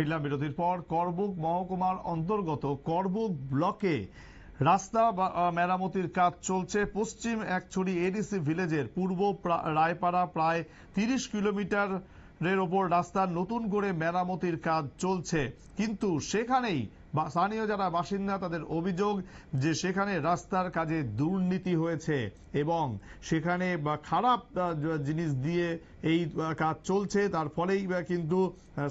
ফিরলাম বিরতির পর। করবুক মহকুমার অন্তর্গত করবুক ব্লকে রাস্তা মেরামতির কাজ চলছে। পশ্চিম একছড়ি এডিসি ভিলেজের পূর্ব প্রা- রায়পাড়া প্রায় তিরিশ কিলোমিটার এর ওপর রাস্তার নতুন করে মেরামতির কাজ চলছে। কিন্তু সেখানেই স্থানীয় যারা বাসিন্দা তাদের অভিযোগ যে সেখানে রাস্তার কাজে দুর্নীতি হয়েছে এবং সেখানে খারাপ জিনিস দিয়ে এই কাজ চলছে। তার ফলেই কিন্তু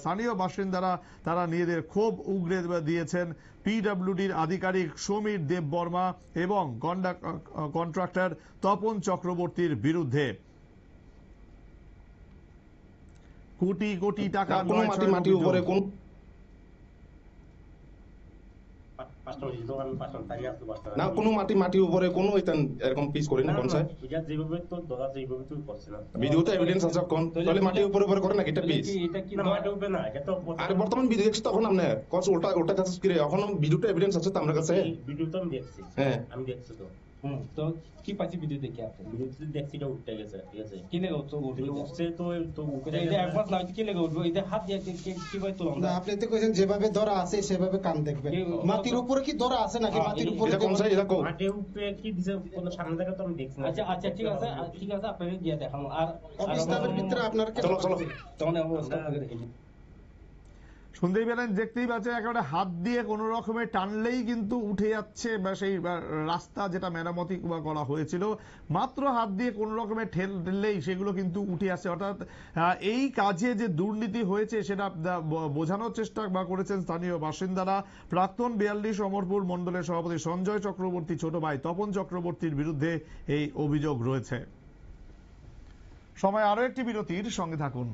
স্থানীয় বাসিন্দারা তারা নিজেদের ক্ষোভ উগরে দিয়েছেন। পিডব্লিউডির আধিকারিক সমীর দেব বর্মা এবং কন্ট্রাক্টর তপন চক্রবর্তীর বিরুদ্ধে। কোটি কোটি টাকা না, কোনো মাটি ছয়ের মাটি অভিযোগ। উপরে কোন না কোনো মাটি মাটি উপরে কোনো এরকম পিস করি না কোন স্যার যেভাবে তো ধরা যেভাবে তুই করছে ভিডিওতে এভিডেন্স আছে কোন? তাহলে মাটি উপরে উপরে করে না এটা পিস এটা কি না মাঠে উঠবে না এটা তো আরে বর্তমান ভিডিও দেখছি তখন আপনি কস উল্টা উল্টা কাছে কি এখন ভিডিওতে এভিডেন্স আছে তো আমার কাছে? ভিডিও তো আমি দেখছি। হ্যাঁ। আমি দেখছি তো। তো কি পাইছি ভিডিও দেখে আপনি ভিডিওতে দেখছি এটা উঠতে গেছে ঠিক আছে কি লেগে উঠছো উঠবে উঠছে তো তো উঠে এটা একবার না কি লেগে উঠবে এটা হাত দিয়ে কি- কীভাবে তুলন না আপনি তো কইছেন যেভাবে ধরা আছে সেভাবে কাম দেখবেন মাটির উপরে কি ধরা আছে নাকি মাটির উপরে এটা কোন এটা কো মাঠে উঠবে কি দিছে কোন সামনে থেকে তো আমি দেখছি আচ্ছা আচ্ছা ঠিক আছে ঠিক আছে আপনাকে দিয়ে দেখাবো আর অফিস ভিতরে আপনার চলো চলো তখন অবস্থা শুনতেই পেলেন দেখতেই পাচ্ছেন, একেবারে হাত দিয়ে কোনো রকমে টানলেই কিন্তু উঠে যাচ্ছে বা সেই রাস্তা যেটা মেরামতি করা হয়েছিল, মাত্র হাত দিয়ে কোনো রকমে ঠেল ঠেললেই সেগুলো কিন্তু উঠে আসছে অর্থাৎ এই কাজে যে দুর্নীতি হয়েছে সেটা বোঝানোর চেষ্টা বা করেছেন স্থানীয় বাসিন্দারা। প্রাক্তন বিয়াল্লিশ অমরপুর মণ্ডলের সভাপতি সঞ্জয় চক্রবর্তী, ছোট ভাই তপন চক্রবর্তীর বিরুদ্ধে এই অভিযোগ রয়েছে। সময় আরও একটি বিরতির সঙ্গে থাকুন।